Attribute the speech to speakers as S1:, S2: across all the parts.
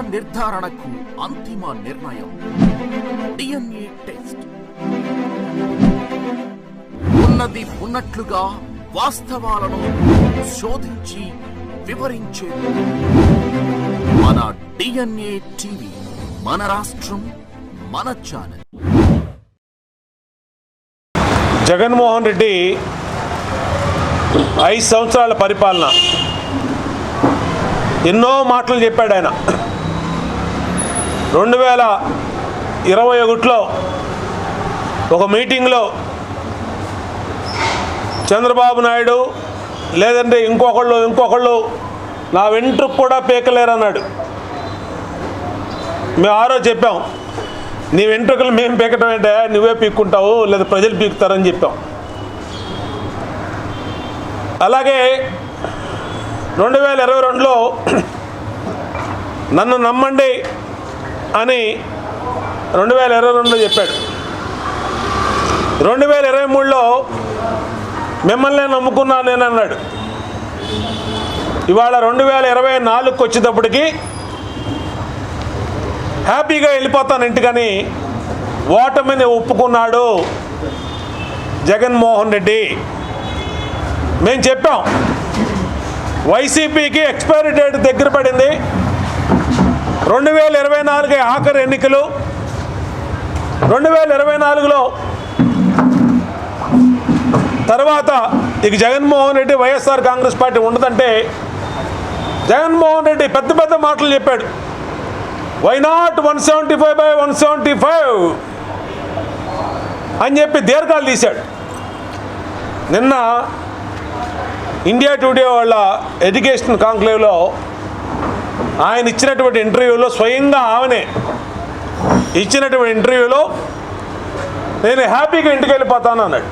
S1: నిర్ధారణకు అంతిమ నిర్ణయం. DNA test. ఉన్నది ఉన్నట్లుగా వాస్తవాలను శోధించి వివరించే. మన డిఎన్ఏ టీవీ మన రాష్ట్రం మన ఛానల్.
S2: జగన్మోహన్ రెడ్డి ఐదు సంవత్సరాల పరిపాలన. ఎన్నో మాటలు చెప్పాడు ఆయన. రెండు వేల ఇరవై ఒకటిలో ఒక మీటింగ్లో చంద్రబాబు నాయుడు లేదంటే ఇంకొకళ్ళు ఇంకొకళ్ళు నా వెంట్రుకు కూడా పీకలేరన్నాడు. మేము ఆరో చెప్పాం నీ వెంట్రుకలు మేము పీకటం ఏంటే? నువ్వే పీక్కుంటావు లేదా ప్రజలు పీకుతారని చెప్పాం. అలాగే రెండు వేల ఇరవై రెండులో నన్ను నమ్మండి అని రెండు వేల ఇరవై రెండులో చెప్పాడు. రెండు వేల ఇరవై మూడులో మిమ్మల్ని నమ్ముకున్నాను నేను అన్నాడు. ఇవాళ రెండు వేల ఇరవై నాలుగుకి వచ్చేటప్పటికి హ్యాపీగా వెళ్ళిపోతాను ఇంటికని ఓటమిని ఒప్పుకున్నాడు జగన్మోహన్ రెడ్డి. మేము చెప్పాం. వైసీపీకి ఎక్స్పైరీ డేట్ దగ్గర పడింది. రెండు వేల ఇరవై నాలుగు ఆఖరి ఎన్నికలు. రెండు వేల ఇరవై నాలుగులో తర్వాత ఇక జగన్మోహన్ రెడ్డి వైఎస్ఆర్ కాంగ్రెస్ పార్టీ ఉండదంటే జగన్మోహన్ రెడ్డి పెద్ద పెద్ద మాటలు చెప్పాడు. Why not one seventy five by one seventy five అని చెప్పి దీర్ఘాలు తీశాడు. నిన్న ఇండియా టుడే వాళ్ళ ఎడ్యుకేషన్ కాంక్లేవ్లో ఆయన ఇచ్చినటువంటి ఇంటర్వ్యూలో స్వయంగా ఆమెనే ఇచ్చినటువంటి ఇంటర్వ్యూలో నేను హ్యాపీగా ఇంటికి వెళ్ళిపోతాను అన్నాడు.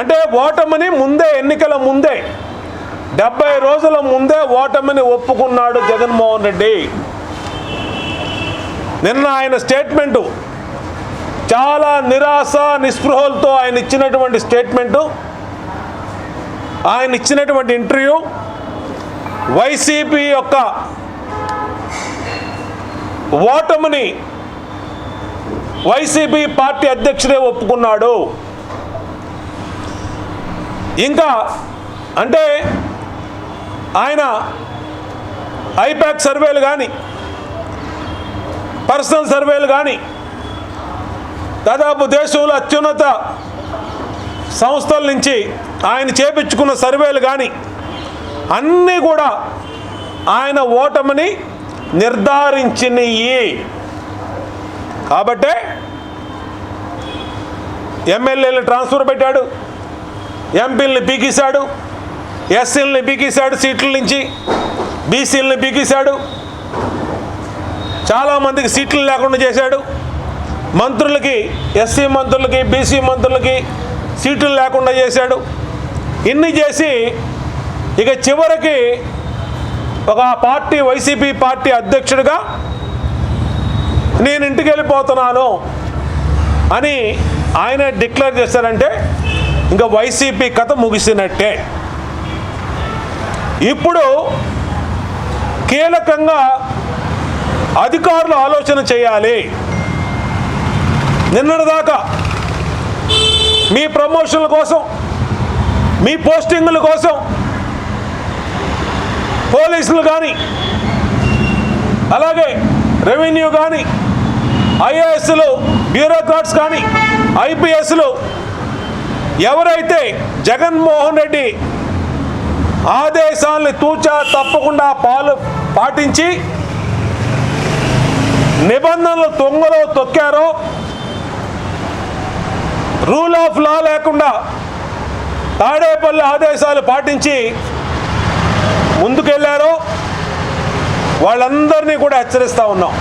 S2: అంటే ఓటమిని ముందే ఎన్నికల ముందే డెబ్బై రోజుల ముందే ఓటమిని ఒప్పుకున్నాడు జగన్మోహన్ రెడ్డి. నిన్న ఆయన స్టేట్మెంటు చాలా నిరాశ నిస్పృహలతో ఆయన ఇచ్చినటువంటి స్టేట్మెంటు ఆయన ఇచ్చినటువంటి ఇంటర్వ్యూ వైసీపీ యొక్క ఓటమిని వైసీపీ పార్టీ అధ్యక్షుడే ఒప్పుకున్నాడు. ఇంకా అంటే ఆయన ఐపాక్ సర్వేలు కానీ పర్సనల్ సర్వేలు కానీ దాదాపు దేశంలో అత్యున్నత సంస్థల నుంచి ఆయన చేపించుకున్న సర్వేలు కానీ అన్నీ కూడా ఆయన ఓటమిని నిర్ధారించినయి. కాబట్టే ఎమ్మెల్యేలు ట్రాన్స్ఫర్ పెట్టాడు ఎంపీలని పీకేశాడు ఎస్సీలని పీకేశాడు సీట్ల నుంచి బీసీలని పీకేశాడు చాలామందికి సీట్లు లేకుండా చేశాడు. మంత్రులకి ఎస్సీ మంత్రులకి బీసీ మంత్రులకి సీట్లు లేకుండా చేశాడు. ఇన్ని చేసి ఇక చివరికి ఒక పార్టీ వైసీపీ పార్టీ అధ్యక్షుడిగా నేను ఇంటికి వెళ్ళిపోతున్నాను అని ఆయన డిక్లేర్ చేశారంటే ఇంకా వైసీపీ కథ ముగిసినట్టే. ఇప్పుడు కీలకంగా అధికారులు ఆలోచన చేయాలి. నిన్నటిదాకా మీ ప్రమోషన్ల కోసం మీ పోస్టింగుల కోసం పోలీసులు కానీ అలాగే రెవెన్యూ కానీ ఐఏఎస్లు బ్యూరోక్రాట్స్ కానీ ఐపీఎస్లు ఎవరైతే జగన్మోహన్ రెడ్డి ఆదేశాలని తూచా తప్పకుండా పాలు పాటించి నిబంధనలు తొంగలో తొక్కారో రూల్ ఆఫ్ లా లేకుండా తాడేపల్లి ఆదేశాలు పాటించి ముందుకెళ్ళారో వాళ్ళందరినీ కూడా హెచ్చరిస్తూ ఉన్నాం.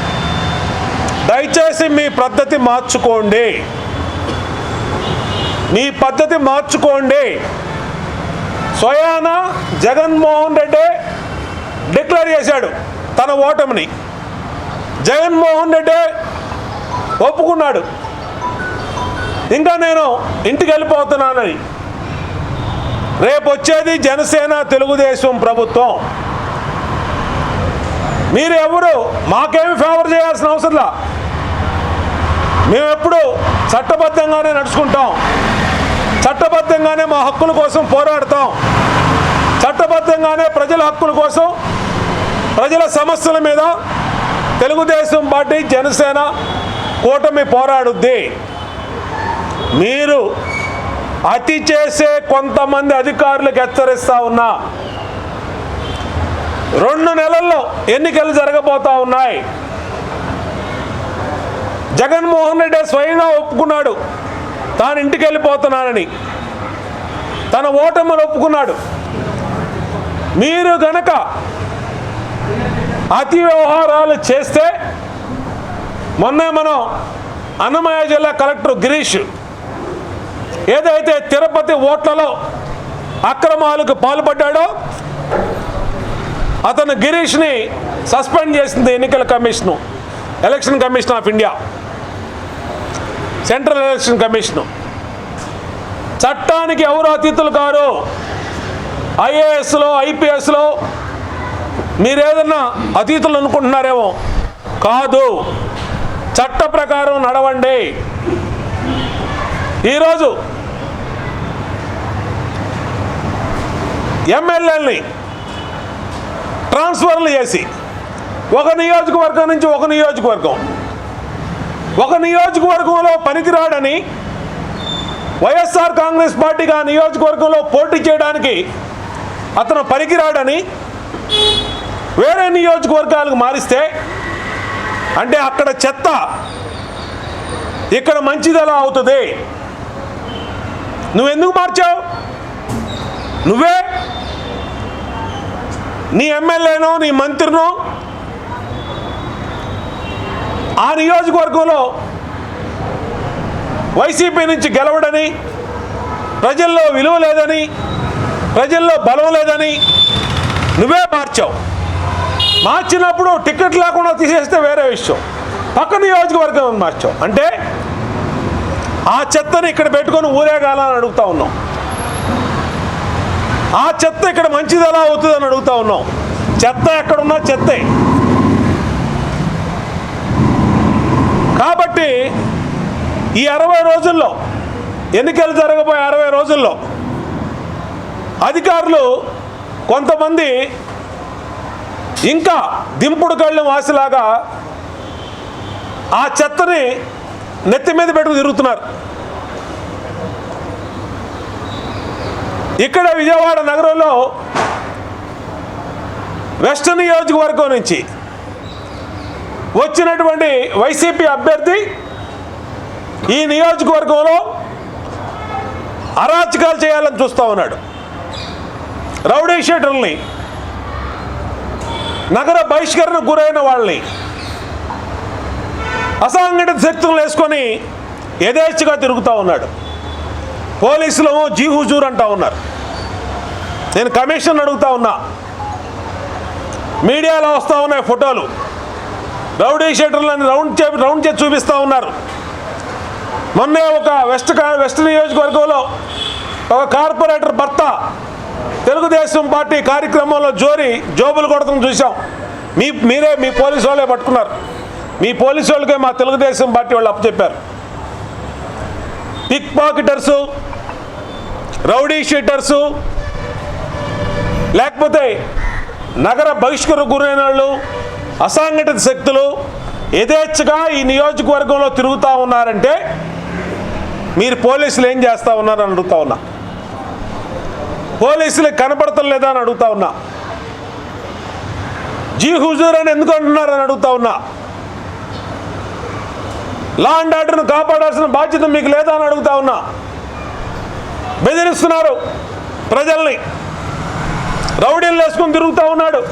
S2: దయచేసి మీ పద్ధతి మార్చుకోండి. మీ పద్ధతి మార్చుకోండి. స్వయాన జగన్మోహన్ రెడ్డి డిక్లేర్ చేశాడు తన ఓటమిని. జగన్మోహన్ రెడ్డి ఒప్పుకున్నాడు. ఇంకా నేను ఇంటికి వెళ్ళిపోతున్నానని రేపు వచ్చేది జనసేన తెలుగుదేశం ప్రభుత్వం. మీరు ఎవరు? మాకేమి ఫేవర్ చేయాల్సిన అవసరంలా మేము ఎప్పుడు చట్టబద్ధంగానే నడుచుకుంటాం. చట్టబద్ధంగానే మా హక్కుల కోసం పోరాడతాం. చట్టబద్ధంగానే ప్రజల హక్కుల కోసం ప్రజల సమస్యల మీద తెలుగుదేశం పార్టీ జనసేన కూటమి పోరాడుద్ది. మీరు అతి చేసే కొంతమంది అధికారులకు హెచ్చరిస్తా ఉన్నా. రెండు నెలల్లో ఎన్నికలు జరగబోతా ఉన్నాయి. జగన్మోహన్ రెడ్డి స్వయంగా ఒప్పుకున్నాడు. తాను ఇంటికి వెళ్ళిపోతున్నానని తన ఓటమిని ఒప్పుకున్నాడు. మీరు గనక అతి వ్యవహారాలు చేస్తే మొన్నే మనం అన్నమయ్య జిల్లా కలెక్టర్ గిరీష్ ఏదైతే తిరుపతి ఓట్లలో అక్రమాలకు పాల్పడ్డాడో అతను గిరీష్ని సస్పెండ్ చేసింది ఎన్నికల commission election commission of India central election commission. చట్టానికి ఎవరు అతిథులు కారు? ఐఏఎస్లో ఐపీఎస్లో మీరేదన్నా అతిథులు అనుకుంటున్నారేమో? కాదు. చట్ట ప్రకారం నడవండి. ఈరోజు ఎమ్మెల్యేలని ట్రాన్స్ఫర్లు చేసి ఒక నియోజకవర్గం నుంచి ఒక నియోజకవర్గం. ఒక నియోజకవర్గంలో పనికిరాడని వైఎస్ఆర్ కాంగ్రెస్ పార్టీకి ఆ నియోజకవర్గంలో పోటీ చేయడానికి అతను పనికిరాడని వేరే నియోజకవర్గాలకు మారిస్తే అంటే అక్కడ చెత్త ఇక్కడ మంచిది ఎలా అవుతుంది? నువ్వెందుకు మార్చావు? నువ్వే నీ ఎమ్మెల్యేనో నీ మంత్రినో ఆ నియోజకవర్గంలో వైసీపీ నుంచి గెలవడని ప్రజల్లో విలువ లేదని ప్రజల్లో బలం లేదని నువ్వే మార్చావు. మార్చినప్పుడు టికెట్ లేకుండా తీసేస్తే వేరే విషయం. పక్క నియోజకవర్గం మార్చావు. అంటే ఆ చెత్తని ఇక్కడ పెట్టుకొని ఊరేగాలని అడుగుతా ఉన్నాం. ఆ చెత్త ఇక్కడ మంచిది ఎలా అవుతుందని అడుగుతా ఉన్నాం. చెత్త ఎక్కడున్నా చెత్తే. కాబట్టి ఈ అరవై రోజుల్లో ఎన్నికలు జరగబోయే అరవై రోజుల్లో అధికారులు కొంతమంది ఇంకా దింపుడు కళ్ళు వాసిలాగా ఆ చెత్తని నెత్తి మీద పెట్టుకు తిరుగుతున్నారు. ఇక్కడ విజయవాడ నగరంలో వెస్ట్ నియోజకవర్గం నుంచి వచ్చినటువంటి వైసీపీ అభ్యర్థి ఈ నియోజకవర్గంలో అరాచకాలు చేయాలని చూస్తూ ఉన్నాడు. రౌడీ షీటర్ని నగర బహిష్కరణకు గురైన వాళ్ళని అసంఘటిత శక్తులను వేసుకొని యథేచ్ఛగా తిరుగుతూ ఉన్నాడు. పోలీసులు జీ హుజూర్ అంటా ఉన్నారు. నేను కమిషన్ అడుగుతా ఉన్నా. మీడియాలో వస్తూ ఉన్నాయి ఫోటోలు. రౌడీ షీటర్లని రౌండ్ చే రౌండ్ చేసి చూపిస్తూ ఉన్నారు. మొన్నే ఒక వెస్ట్ వెస్ట్ నియోజకవర్గంలో ఒక కార్పొరేటర్ భర్త తెలుగుదేశం పార్టీ కార్యక్రమంలో జోరి జోబులు కొడతాం చూసాం మీ మీరే మీ పోలీసు వాళ్ళే పట్టుకున్నారు. మీ పోలీసు వాళ్ళకే మా తెలుగుదేశం పార్టీ వాళ్ళు అప్పచెప్పారు. పిక్ పాకెటర్సు రౌడీ షీటర్సు లేకపోతే నగర బహిష్కరు గురైన వాళ్ళు అసంఘటిత శక్తులు యథేచ్ఛగా ఈ నియోజకవర్గంలో తిరుగుతూ ఉన్నారంటే మీరు పోలీసులు ఏం చేస్తూ ఉన్నారని అడుగుతా ఉన్నా. పోలీసులు కనపడతం లేదా అని అడుగుతా ఉన్నా. జీ హుజూర్ అని ఎందుకు అంటున్నారని అడుగుతా ఉన్నా. లా అండ్ ఆర్డర్ను కాపాడాల్సిన బాధ్యత మీకు లేదా అని అడుగుతా ఉన్నా. బెదిరిస్తున్నారు ప్రజల్ని. రౌడీలు వేసుకుని తిరుగుతూ ఉన్నాడు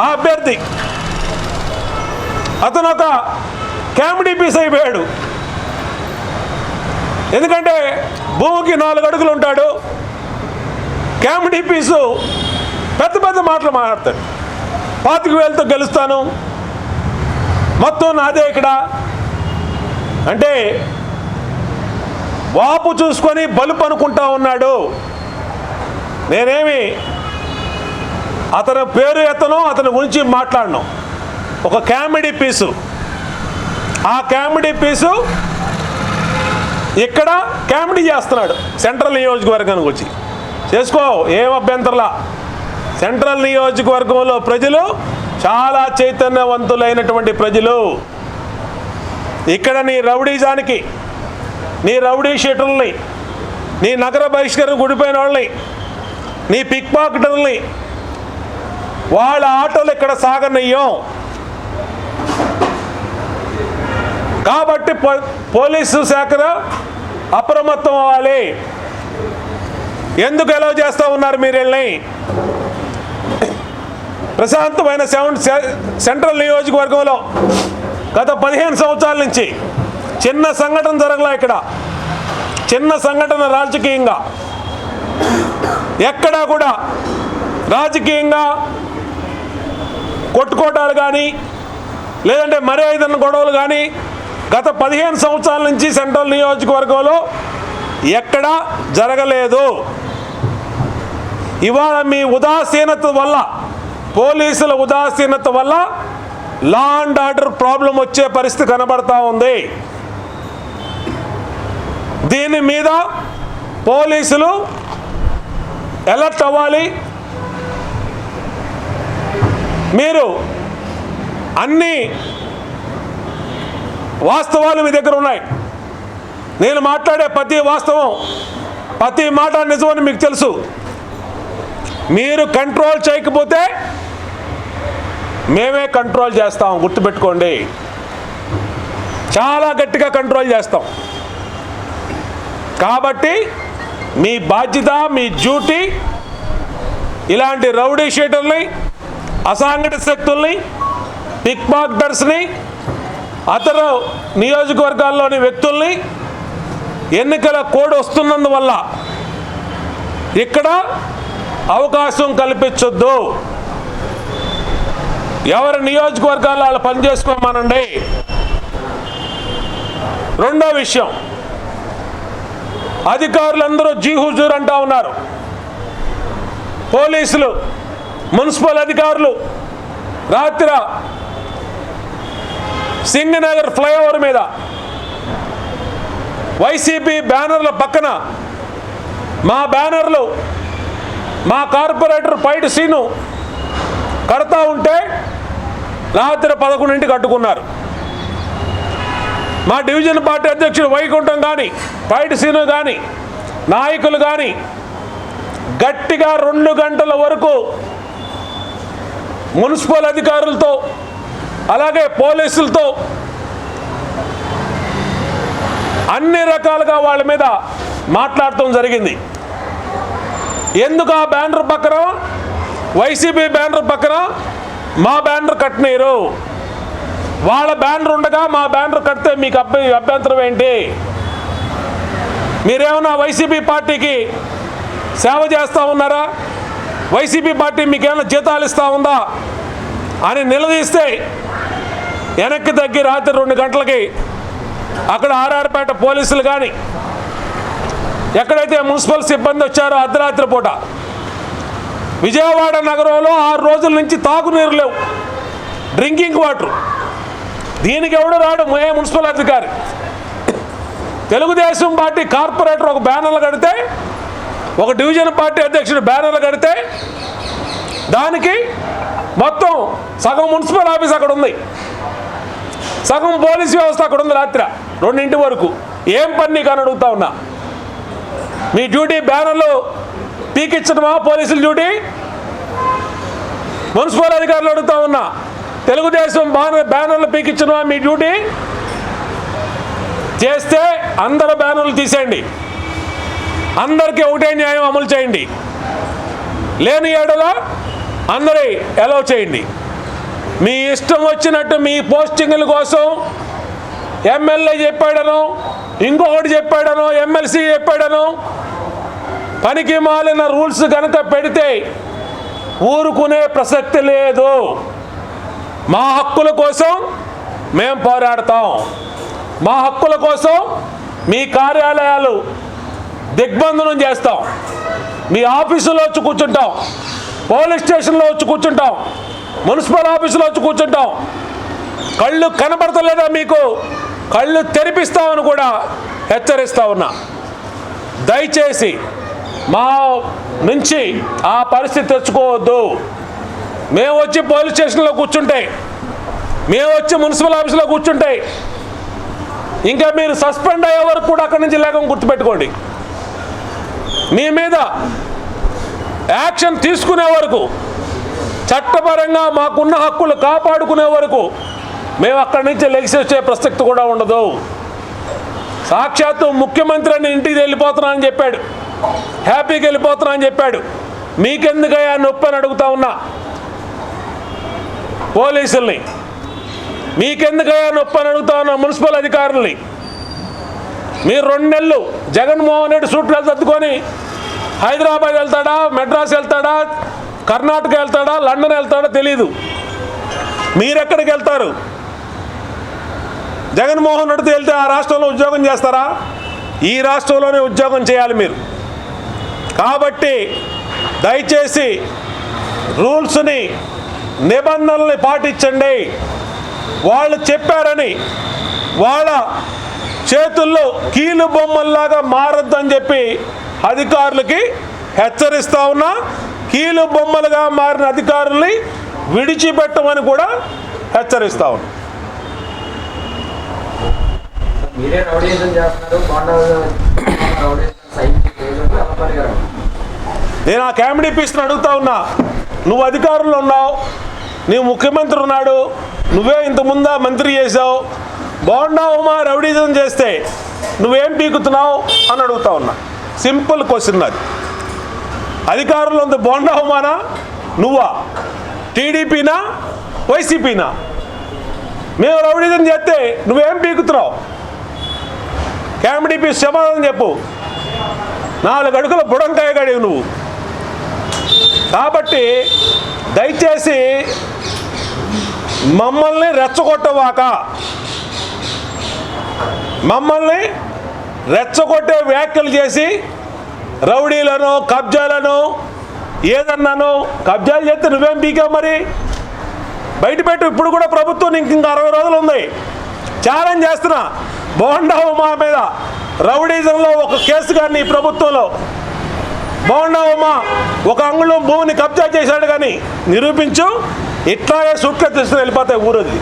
S2: ఆ అభ్యర్థి. అతను ఒక కామెడీ పీస్ అయిపోయాడు. ఎందుకంటే భూమికి నాలుగు అడుగులు ఉంటాడు. కామెడీ పీసు పెద్ద పెద్ద మాటలు మాట్లాడతాడు. పాతిక వేలతో గెలుస్తాను. మొత్తం నాదే ఇక్కడ. అంటే వాపు చూసుకొని బలుపు అనుకుంటా ఉన్నాడు. నేనేమి అతని పేరు ఎత్తను అతని గురించి మాట్లాడను. ఒక కామెడీ పీసు. ఆ కామెడీ పీసు ఇక్కడ కామెడీ చేస్తున్నాడు సెంట్రల్ నియోజకవర్గానికి వచ్చి. చేసుకో ఏం అభ్యంతరలా? సెంట్రల్ నియోజకవర్గంలో ప్రజలు చాలా చైతన్యవంతులైనటువంటి ప్రజలు. ఇక్కడ నీ రౌడీజానికి నీ రౌడీ షీటర్ని నీ నగర బహిష్కరణ గుడిపోయిన వాళ్ళని నీ పిక్ పాకెటర్ని వాళ్ళ ఆటోలు ఇక్కడ సాగనయ్యం కాబట్టి పో- పోలీసు శాఖ అప్రమత్తం అవ్వాలి. ఎందుకు ఎలవ్ చేస్తూ ఉన్నారు మీరు వీళ్ళని? ప్రశాంతమైన సెవెన్ సెంట్రల్ నియోజకవర్గంలో గత పదిహేను సంవత్సరాల నుంచి చిన్న సంఘటన జరగలే ఇక్కడ. చిన్న సంఘటన రాజకీయంగా. ఎక్కడా కూడా రాజకీయంగా కొట్టుకోటాలు కానీ లేదంటే మరే ఏదైనా గొడవలు కానీ గత పదిహేను సంవత్సరాల నుంచి సెంట్రల్ నియోజకవర్గంలో ఎక్కడా జరగలేదు. ఇవాళ మీ ఉదాసీనత వల్ల పోలీసుల ఉదాసీనత వల్ల లా అండ్ ఆర్డర్ ప్రాబ్లం వచ్చే పరిస్థితి కనబడతా ఉంది. దీని మీద పోలీసులు అలర్ట్ అవ్వాలి. మీరు అన్ని వాస్తవాలు మీ దగ్గర ఉన్నాయి. నేను మాట్లాడే ప్రతి వాస్తవం ప్రతి మాట నిజమని మీకు తెలుసు. మీరు కంట్రోల్ చేయకపోతే మేమే కంట్రోల్ చేస్తాం గుర్తుపెట్టుకోండి. చాలా గట్టిగా కంట్రోల్ చేస్తాం. కాబట్టి మీ బాధ్యత మీ డ్యూటీ ఇలాంటి రౌడీ షీటర్ని అసాంఘటిత శక్తుల్ని పిక్ పాక్టర్స్ని అతర నియోజకవర్గాల్లోని వ్యక్తుల్ని ఎన్నికల కోడ్ వస్తున్నందువల్ల ఇక్కడ అవకాశం కల్పించొద్దు. ఎవరి నియోజకవర్గాల్లో వాళ్ళు పనిచేసుకోమనండి? రెండో విషయం. అధికారులందరూ జీ హుజూర్ అంటా ఉన్నారు. పోలీసులు మున్సిపల్ అధికారులు రాత్రి సింగనగర్ ఫ్లైఓవర్ మీద వైసీపీ బ్యానర్ల పక్కన మా బ్యానర్లు మా కార్పొరేటర్ పైటి సీను కడతా ఉంటే రాత్రి పదకొండింటికి కట్టుకున్నారు మా డివిజన్ పార్టీ అధ్యక్షుడు వైకుంఠం కానీ పైటి సీను కానీ నాయకులు కానీ గట్టిగా రెండు గంటల వరకు మున్సిపల్ అధికారులతో అలాగే పోలీసులతో అన్ని రకాలుగా వాళ్ళ మీద మాట్లాడటం జరిగింది. ఎందుకు ఆ బ్యానర్ పక్కన? వైసీపీ బ్యానర్ పక్కన మా బ్యానర్ కట్టినారు. వాళ్ళ బ్యానర్ ఉండగా మా బ్యానర్ కడితే మీకు అభ్య అభ్యంతరం ఏంటి? మీరేమన్నా వైసీపీ పార్టీకి సేవ చేస్తూ ఉన్నారా? వైసీపీ పార్టీ మీకేమైనా జీతాలు ఇస్తూ ఉందా? అని నిలదీస్తే వెనక్కి తగ్గి రాత్రి రెండు గంటలకి అక్కడ ఆర్ఆర్పేట పోలీసులు కానీ ఎక్కడైతే మున్సిపల్ సిబ్బంది వచ్చారో అర్ధరాత్రి పూట విజయవాడ నగరంలో ఆరు రోజుల నుంచి తాగునీరు లేవు. Drinking water. దీనికి ఎవడు రాడు ఏ మున్సిపల్ అధికారి. తెలుగుదేశం పార్టీ కార్పొరేటర్ ఒక బ్యానర్లు కడితే ఒక డివిజన్ పార్టీ అధ్యక్షుడు బ్యానర్లు కడితే దానికి మొత్తం సగం మున్సిపల్ ఆఫీస్ అక్కడ ఉంది. సగం పోలీస్ వ్యవస్థ అక్కడ ఉంది రాత్రి రెండింటి వరకు. ఏం పని కానీ అని అడుగుతా ఉన్నా. మీ డ్యూటీ బ్యానర్లు పీకిచ్చడమా పోలీసుల డ్యూటీ? మున్సిపల్ అధికారులు అడుగుతా ఉన్నా తెలుగుదేశం బ్యానర్ బ్యానర్లు పీకిచ్చడమా మీ డ్యూటీ చేస్తే అందరు బ్యానర్లు తీసేయండి. అందరికీ ఒకటే న్యాయం అమలు చేయండి. లేని ఏడలో అందరి ఎలవ్ చేయండి. మీ ఇష్టం వచ్చినట్టు మీ పోస్టింగ్ల కోసం ఎమ్మెల్యే చెప్పాడను ఇంకొకటి చెప్పాడను ఎమ్మెల్సీ చెప్పాడను పనికి మాలిన రూల్స్ కనుక పెడితే ఊరుకునే ప్రసక్తి లేదు. మా హక్కుల కోసం మేము పోరాడతాం. మా హక్కుల కోసం మీ కార్యాలయాలు దిగ్బంధనం చేస్తాం. మీ ఆఫీసులో వచ్చి కూర్చుంటాం. పోలీస్ స్టేషన్లో వచ్చి కూర్చుంటాం. మున్సిపల్ ఆఫీసులో వచ్చి కూర్చుంటాం. కళ్ళు కనబడతలేదా మీకు? కళ్ళు తెరిపిస్తామని కూడా హెచ్చరిస్తా ఉన్నా. దయచేసి మా నుంచి ఆ పరిస్థితి తెచ్చుకోవద్దు. మేము వచ్చి పోలీస్ స్టేషన్లో కూర్చుంటే మేము వచ్చి మున్సిపల్ ఆఫీస్లో కూర్చుంటే ఇంకా మీరు సస్పెండ్ అయ్యే వరకు కూడా అక్కడి నుంచి లేకం గుర్తుపెట్టుకోండి. మీ మీద యాక్షన్ తీసుకునే వరకు చట్టపరంగా మాకున్న హక్కులు కాపాడుకునే వరకు మేము అక్కడి నుంచి లెగిసి వచ్చే ప్రసక్తి కూడా ఉండదు. సాక్షాత్తు ముఖ్యమంత్రి అని ఇంటికి వెళ్ళిపోతున్నా అని చెప్పాడు. హ్యాపీగా వెళ్ళిపోతున్నా అని చెప్పాడు. మీకెందుకయ్యా నొప్పి అని అడుగుతా ఉన్నా. పోలీసుల్ని. మీకెందుకయ్యా నొప్పి అని అడుగుతా ఉన్నా మున్సిపల్ అధికారుల్ని. మీరు రెండు నెలలు జగన్మోహన్ రెడ్డి సూట్లు తద్దుకొని హైదరాబాద్ వెళ్తాడా మెడ్రాస్ వెళ్తాడా కర్ణాటక వెళ్తాడా లండన్ వెళ్తాడా తెలీదు. మీరెక్కడికి వెళ్తారు? జగన్మోహన్ రెడ్డితో వెళ్తే ఆ రాష్ట్రంలో ఉద్యోగం చేస్తారా? ఈ రాష్ట్రంలోనే ఉద్యోగం చేయాలి మీరు. కాబట్టి దయచేసి రూల్స్ని నిబంధనల్ని పాటించండి. వాళ్ళు చెప్పారని వాళ్ళ చేతుల్లో కీలు బొమ్మల్లాగా మారొద్దని చెప్పి అధికారులకి హెచ్చరిస్తా ఉన్నా కీలు బొమ్మలుగా మారిన అధికారుల్ని విడిచిపెట్టమని కూడా హెచ్చరిస్తా ఉన్నా.
S3: మీరే రౌడీజం చేస్తున్నారు
S2: నేను ఆ కామెడీ పీస్ని అడుగుతా ఉన్నా. నువ్వు అధికారంలో ఉన్నావు. నీవు ముఖ్యమంత్రి ఉన్నాడు. నువ్వే ఇంత ముందా మంత్రి చేసావు బాగున్నావుమా రౌడీజం చేస్తే నువ్వేం పీకుతున్నావు అని అడుగుతా ఉన్నా. సింపుల్ క్వశ్చన్ అది. అధికారంలో ఉంది బాగున్నావుమానా నువ్వా? టీడీపీనా? వైసీపీనా? మేము రౌడీజం చేస్తే నువ్వేం పీకుతున్నావు? కామెడీ పీస్ సమాధానం చెప్పు. నాలుగు అడుగుల బుడంకాయ గడివి నువ్వు. కాబట్టి దయచేసి మమ్మల్ని రెచ్చగొట్టవాక. మమ్మల్ని రెచ్చగొట్టే వ్యాఖ్యలు చేసి రౌడీలను కబ్జాలను ఏదన్నాను కబ్జాలు చేస్తే నువ్వేం పీకావు మరి? బయట పెట్టు ఇప్పుడు కూడా ప్రభుత్వం నీకు ఇంకా అరవై రోజులు ఉంది. ఛాలెంజ్ చేస్తున్నా. బోండా ఉమా మీద. రౌడీజంలో ఒక కేసు కానీ ఈ ప్రభుత్వంలో. బోండా ఒక అంగుళం భూమిని కబ్జా చేశాడు కానీ నిరూపించు ఇట్లాగే సూట్లో తీసుకుని వెళ్ళిపోతాయి ఊరది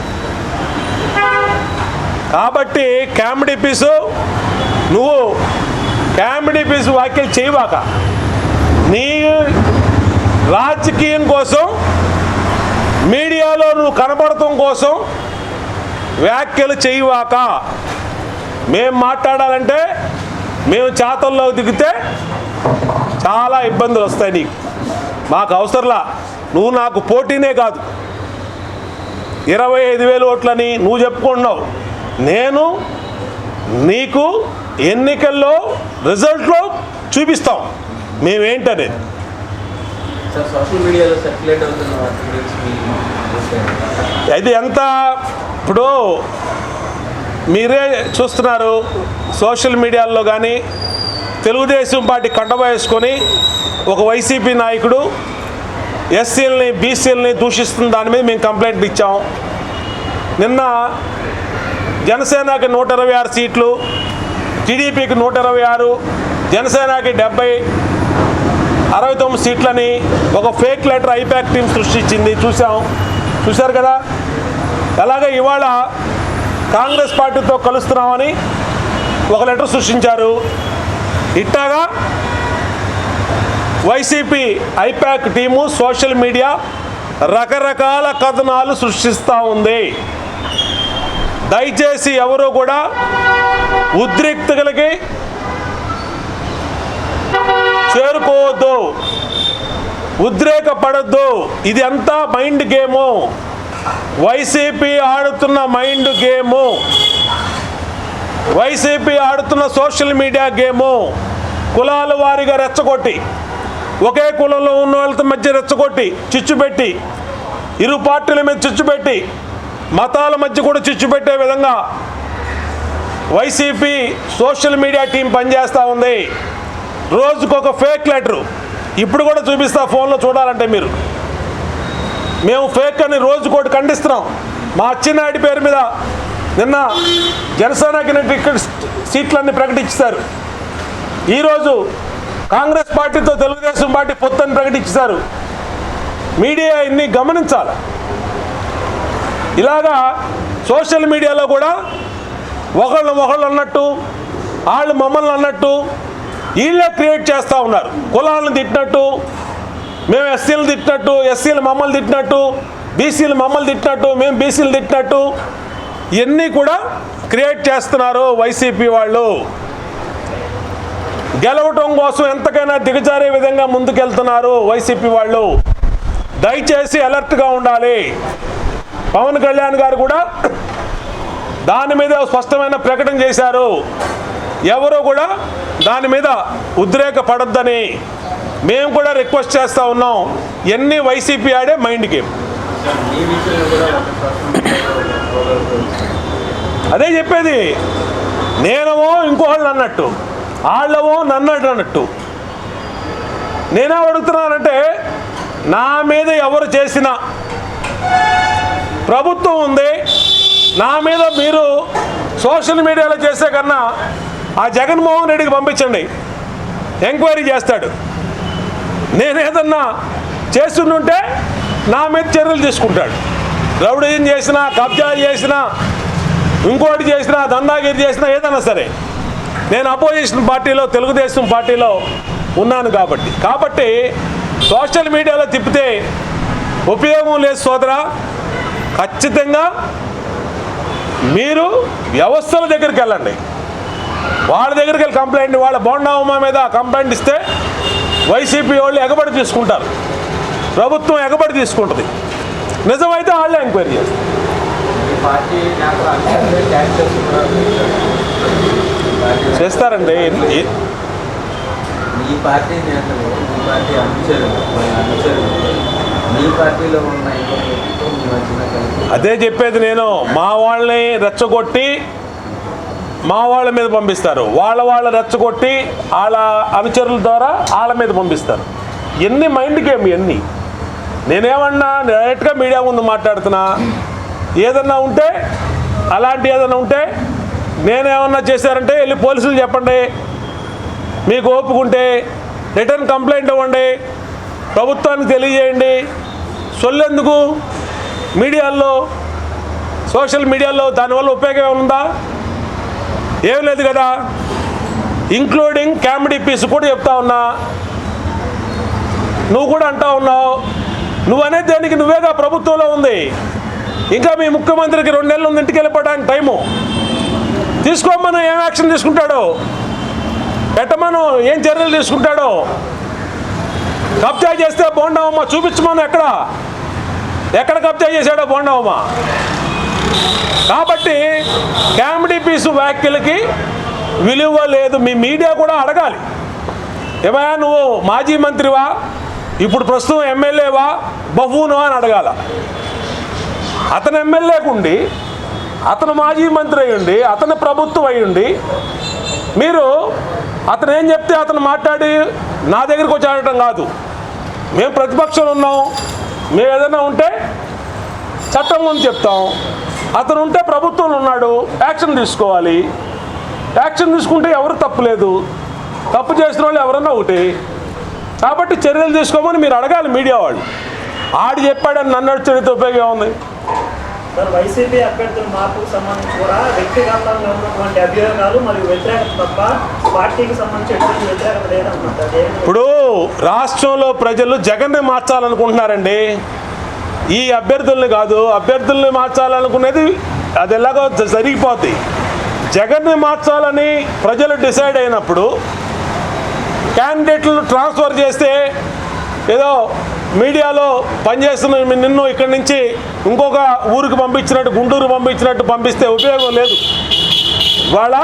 S2: కాబట్టి కామెడీ పీసు నువ్వు కామెడీ పీసు వ్యాఖ్యలు చేయవాక నీ రాజకీయం కోసం మీడియాలో నువ్వు కనబడటం కోసం వ్యాఖ్యలు చేయవాక మేము మాట్లాడాలంటే మేము చేతల్లో దిగితే చాలా ఇబ్బందులు వస్తాయి నీకు. మాకు అవసరంలా. నువ్వు నాకు పోటీనే కాదు. ఇరవై ఐదు వేలు ఓట్లని నువ్వు చెప్పుకుంటున్నావు. నేను నీకు ఎన్నికల్లో రిజల్ట్లో చూపిస్తాం. మేమేంటనేది?
S3: సార్ సోషల్ మీడియాలో సర్క్యులేట్ అవుతున్న వాటి గురించి మీ అభిప్రాయం?
S2: ఇది ఎంత? ఇప్పుడు మీరే చూస్తున్నారు సోషల్ మీడియాలో కానీ తెలుగుదేశం పార్టీ కండవ వేసుకొని ఒక వైసీపీ నాయకుడు ఎస్సీలని బీసీలని దూషిస్తున్న దాని మీద మేము కంప్లైంట్ ఇచ్చాం. నిన్న జనసేనకి నూట ఇరవై ఆరు సీట్లు టీడీపీకి నూట ఇరవై ఆరు జనసేనకి డెబ్బై అరవై తొమ్మిది సీట్లని ఒక ఫేక్ లెటర్ ఐపాక్ టీం సృష్టించింది. చూసాం చూశారు కదా? అలాగే ఇవాళ కాంగ్రెస్ పార్టీతో కలుస్తున్నామని ఒక లెటర్ సృష్టించారు. ఇట్టాగా YCP I-PAC team social media రకరకాల కథనాలు సృష్టిస్తూ ఉంది. దయచేసి ఎవరు కూడా ఉద్రిక్తలకి చేరుకోవద్దు. ఉద్రేకపడద్దు. ఇది అంతా మైండ్ గేము. వైసీపీ ఆడుతున్న మైండ్ గేము. వైసీపీ ఆడుతున్న సోషల్ మీడియా గేము. కులాల వారిగా రెచ్చగొట్టి ఒకే కులంలో ఉన్న వాళ్ళతో మధ్య రెచ్చగొట్టి చిచ్చు పెట్టి ఇరు పార్టీల మీద చిచ్చు పెట్టి మతాల మధ్య కూడా చిచ్చు పెట్టే విధంగా వైసీపీ సోషల్ మీడియా టీం పనిచేస్తూ ఉంది. రోజుకొక ఫేక్ లెటరు. ఇప్పుడు కూడా చూపిస్తా ఫోన్లో చూడాలంటే మీరు. మేము ఫేక్ అని రోజు కోటి ఖండిస్తున్నాం. మా అచ్చెన్నాయుడి పేరు మీద నిన్న జనసేనకి టికెట్ సీట్లన్నీ ప్రకటించారు. ఈరోజు కాంగ్రెస్ పార్టీతో తెలుగుదేశం పార్టీ పొత్తని ప్రకటించారు. మీడియా ఇన్ని గమనించాలి. ఇలాగా సోషల్ మీడియాలో కూడా ఒకళ్ళు ఒకళ్ళు అన్నట్టు వాళ్ళు మమ్మల్ని అన్నట్టు వీళ్ళే క్రియేట్ చేస్తూ ఉన్నారు. కులాలను తిట్టినట్టు మేము ఎస్సీలు తిట్టినట్టు ఎస్సీలు మమ్మల్ని తిట్టినట్టు బీసీలు మమ్మల్ని తిట్టినట్టు మేము బీసీలు తిట్టినట్టు ఇవన్నీ కూడా క్రియేట్ చేస్తున్నారు వైసీపీ వాళ్ళు. గెలవటం కోసం ఎంతకైనా దిగజారే విధంగా ముందుకెళ్తున్నారు వైసీపీ వాళ్ళు. దయచేసి అలర్ట్గా ఉండాలి. పవన్ కళ్యాణ్ గారు కూడా దాని మీద స్పష్టమైన ప్రకటన చేశారు. ఎవరు కూడా దాని మీద ఉద్రేకపడొద్దని మేము కూడా రిక్వెస్ట్ చేస్తూ ఉన్నాం. ఎన్ని వైసీపీ ఆడే మైండ్ గేమ్ అదే చెప్పేది. నేనేమో ఇంకోళ్ళు అన్నట్టు వాళ్ళమో నన్నట్టు అన్నట్టు. నేనే అడుగుతున్నానంటే నా మీద ఎవరు చేసినా ప్రభుత్వం ఉంది నా మీద మీరు సోషల్ మీడియాలో చేసే కన్నా ఆ జగన్మోహన్ రెడ్డికి పంపించండి. ఎంక్వైరీ చేస్తాడు. నేనేదన్నా చేస్తుంటే నా మీద చర్యలు తీసుకుంటాడు. రౌడీజం చేసినా కబ్జా చేసినా ఇంకోటి చేసినా దందాగిరి చేసినా ఏదైనా సరే నేను అపోజిషన్ పార్టీలో తెలుగుదేశం పార్టీలో ఉన్నాను కాబట్టి. కాబట్టి సోషల్ మీడియాలో తిప్పితే ఉపయోగం లేదు సోదరా. ఖచ్చితంగా మీరు వ్యవస్థల దగ్గరికి వెళ్ళండి. వాళ్ళ దగ్గరికి వెళ్ళి కంప్లైంట్ వాళ్ళ బోండా ఉమా మీద కంప్లైంట్ ఇస్తే వైసీపీ వాళ్ళు ఎగబడి తీసుకుంటారు. ప్రభుత్వం ఎగబడి తీసుకుంటుంది. నిజమైతే వాళ్ళే ఎంక్వైరీ చేస్తారు. చేస్తారండి. ఏ-
S3: మీ పార్టీ నేతలు మీ పార్టీ అనుచరులు మీ అనుచరులు మీ పార్టీలో ఉన్న ఇంకొక వ్యక్తితో మీ మధ్యన కలిపి
S2: అదే చెప్పేది నేను. మా వాళ్ళని రెచ్చగొట్టి మా వాళ్ళ మీద పంపిస్తారు. వాళ్ళ వాళ్ళ రెచ్చగొట్టి వాళ్ళ అనుచరుల ద్వారా వాళ్ళ మీద పంపిస్తారు. ఎన్ని మైండ్ గేమ్ ఎన్ని నేనేమన్నా డైరెక్ట్గా మీడియా ముందు మాట్లాడుతున్నా? ఏదన్నా ఉంటే అలాంటి ఏదన్నా ఉంటే నేనేమన్నా చేశారంటే వెళ్ళి పోలీసులు చెప్పండి. మీకు ఓపుకుంటే రిటర్న్ కంప్లైంట్ ఇవ్వండి. ప్రభుత్వానికి తెలియజేయండి. సొల్లెందుకు? మీడియాల్లో సోషల్ మీడియాలో దానివల్ల ఉపయోగం ఉందా? ఏం లేదు కదా? ఇంక్లూడింగ్ కామెడీ పీస్ కూడా చెప్తా ఉన్నా. నువ్వు కూడా అంటా ఉన్నావు. నువ్వు అనేది దేనికి నువ్వేగా ప్రభుత్వంలో ఉంది. ఇంకా మీ ముఖ్యమంత్రికి రెండు నెలలు ఉంది ఇంటికి వెళ్ళిపోవడానికి టైము. తీసుకోమను ఏం యాక్షన్ తీసుకుంటాడో? పెట్టమను ఏం చర్యలు తీసుకుంటాడో? కబ్జా చేస్తే బోండావమ్మ చూపించమను ఎక్కడ? ఎక్కడ కబ్జా చేశాడో బోండావమ్మ? కాబట్టి కామెడీ పీసు వ్యాఖ్యలకి విలువ లేదు. మీ మీడియా కూడా అడగాలి. ఏమయ్యా నువ్వు మాజీ మంత్రివా? ఇప్పుడు ప్రస్తుతం ఎమ్మెల్యేవా? బహును అని అడగాల. అతను ఎమ్మెల్యేకుండి అతను మాజీ మంత్రి అయ్యుండి అతను ప్రభుత్వం అయ్యుండి మీరు అతను ఏం చెప్తే అతను మాట్లాడి నా దగ్గరికి వచ్చి ఆడటం కాదు. మేము ప్రతిపక్షంలో ఉన్నాం. మేము ఏదైనా ఉంటే చట్టం ముందు చెప్తాం. అతను ఉంటే ప్రభుత్వంలో ఉన్నాడు యాక్షన్ తీసుకోవాలి. యాక్షన్ తీసుకుంటే ఎవరు తప్పు లేదు. తప్పు చేసిన వాళ్ళు ఎవరన్నా ఒకటి. కాబట్టి చర్యలు తీసుకోమని మీరు అడగాలి మీడియా వాళ్ళు. ఆడు చెప్పాడని నన్ను అడిచేది ఉపయోగం ఉంది
S4: సార్ వైసీపీ అభ్యర్థుల మార్పుకు సంబంధించి కూడా వ్యక్తిగతంగా ఉన్నటువంటి అభియోగాలు మరియు వ్యతిరేకత తప్ప పార్టీకి సంబంధించి ఎటువంటి వ్యతిరేకత లేదన్నమాట. అదే
S2: ఇప్పుడు రాష్ట్రంలో ప్రజలు జగన్ని మార్చాలనుకుంటున్నారండి. ఈ అభ్యర్థుల్ని కాదు అభ్యర్థుల్ని మార్చాలనుకునేది అది ఎలాగో జ- జరిగిపోద్ది జగన్ని మార్చాలని ప్రజలు డిసైడ్ అయినప్పుడు క్యాండిడేట్లు ట్రాన్స్ఫర్ చేస్తే ఏదో మీడియాలో పనిచేస్తున్న నిన్ను ఇక్కడి నుంచి ఇంకొక ఊరికి పంపించినట్టు గుంటూరు పంపించినట్టు పంపిస్తే ఉపయోగం లేదు. వాళ్ళ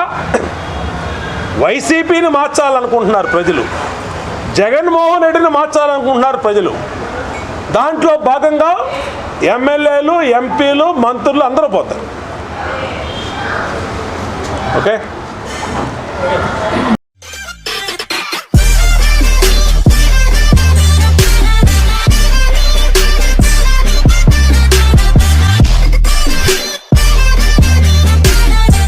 S2: వైసీపీని మార్చాలనుకుంటున్నారు ప్రజలు. జగన్మోహన్ రెడ్డిని మార్చాలనుకుంటున్నారు ప్రజలు. దాంట్లో భాగంగా ఎమ్మెల్యేలు ఎంపీలు మంత్రులు అందరూ పోతారు. ఓకే?